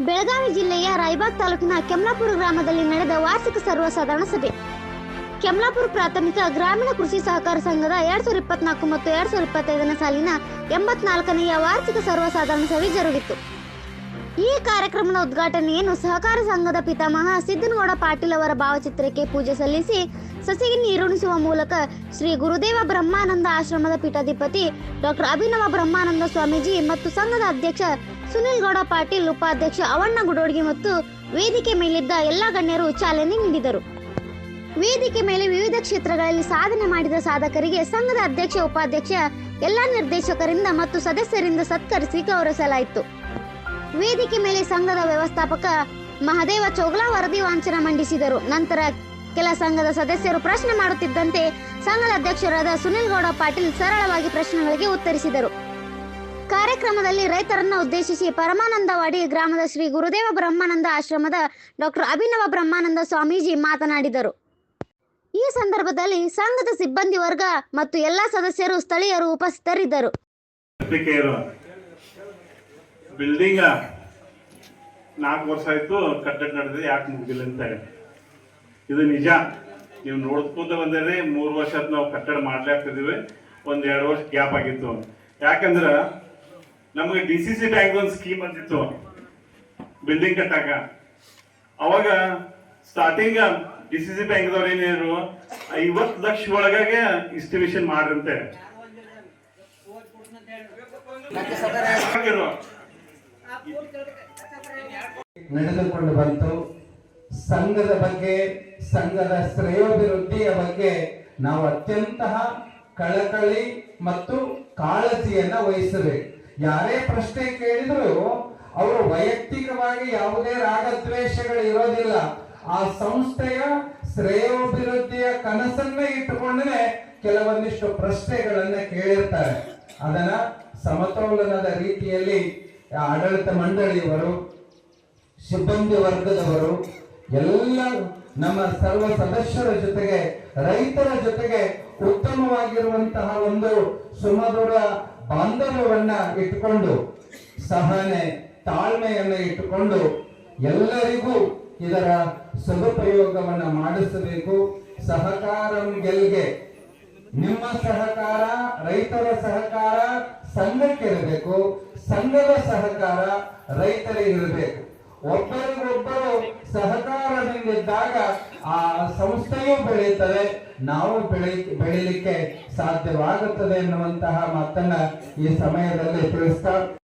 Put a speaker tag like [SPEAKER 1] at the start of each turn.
[SPEAKER 1] ಬೆಳಗಾವಿ ಜಿಲ್ಲೆಯ ರಾಯಬಾಗ್ ತಾಲೂಕಿನ ಕೆಮ್ಲಾಪುರ ಗ್ರಾಮದಲ್ಲಿ ನಡೆದ ವಾರ್ಷಿಕ ಸರ್ವಸಾಧಾರಣ ಸಭೆ. ಕೆಮ್ಲಾಪುರ ಪ್ರಾಥಮಿಕ ಗ್ರಾಮೀಣ ಕೃಷಿ ಸಹಕಾರ ಸಂಘದ ಎರಡ್ ಸಾವಿರದ ಇಪ್ಪತ್ನಾಲ್ಕು ಮತ್ತು ಎರಡ್ ಸಾವಿರದ ಇಪ್ಪತ್ತೈದನೇ ಸಾಲಿನ ಎಂಬತ್ನಾಲ್ಕನೆಯ ವಾರ್ಷಿಕ ಸರ್ವಸಾಧಾರಣ ಸಭೆ ಜರುಗಿತು. ಈ ಕಾರ್ಯಕ್ರಮದ ಉದ್ಘಾಟನೆಯನ್ನು ಸಹಕಾರ ಸಂಘದ ಪಿತಾಮಹ ಸಿದ್ದನಗೌಡ ಪಾಟೀಲ್ ಅವರ ಭಾವಚಿತ್ರಕ್ಕೆ ಪೂಜೆ ಸಲ್ಲಿಸಿ, ಸಸಿಗೆ ನೀರುಣಿಸುವ ಮೂಲಕ ಶ್ರೀ ಗುರುದೇವ ಬ್ರಹ್ಮಾನಂದ ಆಶ್ರಮದ ಪೀಠಾಧಿಪತಿ ಡಾಕ್ಟರ್ ಅಭಿನವ ಬ್ರಹ್ಮಾನಂದ ಸ್ವಾಮೀಜಿ ಮತ್ತು ಸಂಘದ ಅಧ್ಯಕ್ಷ ಸುನಿಲ್ ಗೌಡ ಪಾಟೀಲ್ ಉಪಾಧ್ಯಕ್ಷ ಅವಣ್ಣ ಗುಡೋಡ್ಗಿ ಮತ್ತು ವೇದಿಕೆ ಮೇಲಿದ್ದ ಎಲ್ಲ ಗಣ್ಯರು ಚಾಲನೆ ನೀಡಿದರು. ವೇದಿಕೆ ಮೇಲೆ ವಿವಿಧ ಕ್ಷೇತ್ರಗಳಲ್ಲಿ ಸಾಧನೆ ಮಾಡಿದ ಸಾಧಕರಿಗೆ ಸಂಘದ ಅಧ್ಯಕ್ಷ, ಉಪಾಧ್ಯಕ್ಷ, ಎಲ್ಲ ನಿರ್ದೇಶಕರಿಂದ ಮತ್ತು ಸದಸ್ಯರಿಂದ ಸತ್ಕರಿಸಿ ಗೌರವಿಸಲಾಯಿತು. ವೇದಿಕೆ ಮೇಲೆ ಸಂಘದ ವ್ಯವಸ್ಥಾಪಕ ಮಹದೇವ ಚೋಗ್ಲಾ ವರದಿ ವಾಂಚನ ಮಂಡಿಸಿದರು. ನಂತರ ಕೆಲ ಸಂಘದ ಸದಸ್ಯರು ಪ್ರಶ್ನೆ ಮಾಡುತ್ತಿದ್ದಂತೆ ಸಂಘದ ಅಧ್ಯಕ್ಷರಾದ ಸುನಿಲ್ ಗೌಡ ಪಾಟೀಲ್ ಸರಳವಾಗಿ ಪ್ರಶ್ನೆಗಳಿಗೆ ಉತ್ತರಿಸಿದರು. ಕಾರ್ಯಕ್ರಮದಲ್ಲಿ ರೈತರನ್ನ ಉದ್ದೇಶಿಸಿ ಪರಮಾನಂದವಾಡಿ ಗ್ರಾಮದ ಶ್ರೀ ಗುರುದೇವ ಬ್ರಹ್ಮಾನಂದ ಆಶ್ರಮದ ಡಾಕ್ಟರ್ ಅಭಿನವ ಬ್ರಹ್ಮಾನಂದ ಸ್ವಾಮೀಜಿ ಮಾತನಾಡಿದರು. ಈ ಸಂದರ್ಭದಲ್ಲಿ ಸಂಘದ ಸಿಬ್ಬಂದಿ ವರ್ಗ ಮತ್ತು ಎಲ್ಲಾ ಸದಸ್ಯರು ಸ್ಥಳೀಯರು ಉಪಸ್ಥಿತರಿದ್ದರು.
[SPEAKER 2] ಬಿಲ್ಡಿಂಗ್ ನಾಲ್ಕು ವರ್ಷ ಆಯ್ತು ಕಟ್ಟಡ ನಡೆದಿದೆ, ಯಾಕೆ ಮುಗಿದಿಲ್ಲ ಅಂತ ಇದು ನಿಜ. ನೀವು ನೋಡ್ಕೊಂತ ಬಂದ್ರೆ, ಮೂರು ವರ್ಷ ನಾವು ಕಟ್ಟಡ ಮಾಡ್ಲಾಗ್ತಿದೀವಿ ಒಂದ್ ಎರಡು ವರ್ಷ ಗ್ಯಾಪ್ ಆಗಿತ್ತು. ಯಾಕಂದ್ರ ನಮಗೆ ಡಿ ಸಿ ಸಿ ಬ್ಯಾಂಕ್ ಒಂದು ಸ್ಕೀಮ್ ಬಂದಿತ್ತು. ಬಿಲ್ಡಿಂಗ್ ಕಟ್ಟಾಕ. ಅವಾಗ ಸ್ಟಾರ್ಟಿಂಗ್ ಡಿ ಸಿ ಸಿ ಬ್ಯಾಂಕ್ದವ್ರು ಏನೇನು ಐವತ್ತು ಲಕ್ಷ ಒಳಗಾಗೆ ಇನ್ಸ್ಟಿಟ್ಯೂಷನ್ ಮಾಡ್ರಂತೆ.
[SPEAKER 3] ನಡೆದುಕೊಂಡು ಬಂತು. ಸಂಘದ ಬಗ್ಗೆ, ಸಂಘದ ಶ್ರೇಯೋಭಿವೃದ್ಧಿಯ ಬಗ್ಗೆ ನಾವು ಅತ್ಯಂತ ಕಳಕಳಿ ಮತ್ತು ಕಾಳಜಿಯನ್ನ ವಹಿಸಬೇಕು. ಯಾರೇ ಪ್ರಶ್ನೆ ಕೇಳಿದ್ರು ಅವರು ವೈಯಕ್ತಿಕವಾಗಿ ಯಾವುದೇ ರಾಗದ್ವೇಷಗಳು ಇರೋದಿಲ್ಲ ಆ ಸಂಸ್ಥೆಯ ಶ್ರೇಯೋಭಿವೃದ್ಧಿಯ ಕನಸನ್ನೇ ಇಟ್ಟುಕೊಂಡೇ ಕೆಲವೊಂದಿಷ್ಟು ಪ್ರಶ್ನೆಗಳನ್ನ ಕೇಳಿರ್ತಾರೆ. ಅದನ್ನ ಸಮತೋಲನದ ರೀತಿಯಲ್ಲಿ ಆಡಳಿತ ಮಂಡಳಿಯವರು, ಸಿಬ್ಬಂದಿ ವರ್ಗದವರು, ಎಲ್ಲ ನಮ್ಮ ಸರ್ವ ಸದಸ್ಯರ ಜೊತೆಗೆ ರೈತರ ಜೊತೆಗೆ ಉತ್ತಮವಾಗಿರುವಂತಹ ಒಂದು ಸುಮಧುರ ಬಾಂಧವ್ಯವನ್ನ ಇಟ್ಟುಕೊಂಡು, ಸಹನೆ, ತಾಳ್ಮೆಯನ್ನ ಇಟ್ಟುಕೊಂಡು ಎಲ್ಲರಿಗೂ ಇದರ ಸದುಪಯೋಗವನ್ನ ಮಾಡಿಸಬೇಕು. ಸಹಕಾರ ಗೆಲ್ಗೆ. ನಿಮ್ಮ ಸಹಕಾರ, ರೈತರ ಸಹಕಾರ ಸಂಘಕ್ಕೆ ಇರಬೇಕು. ಸಂಘದ ಸಹಕಾರ ರೈತರಿಗಿರಬೇಕು ಒಬ್ಬರಿಗೊಬ್ಬರು ಸಹಕಾರದಿಂದಿದ್ದಾಗ ಆ ಸಂಸ್ಥೆಯೂ ಬೆಳೆಯುತ್ತದೆ. ನಾವು ಬೆಳೆ ಬೆಳೀಲಿಕ್ಕೆ ಸಾಧ್ಯವಾಗುತ್ತದೆ ಎನ್ನುವಂತಹ ಮಾತನ್ನ ಈ ಸಮಯದಲ್ಲಿ ತಿಳಿಸ್ತಾ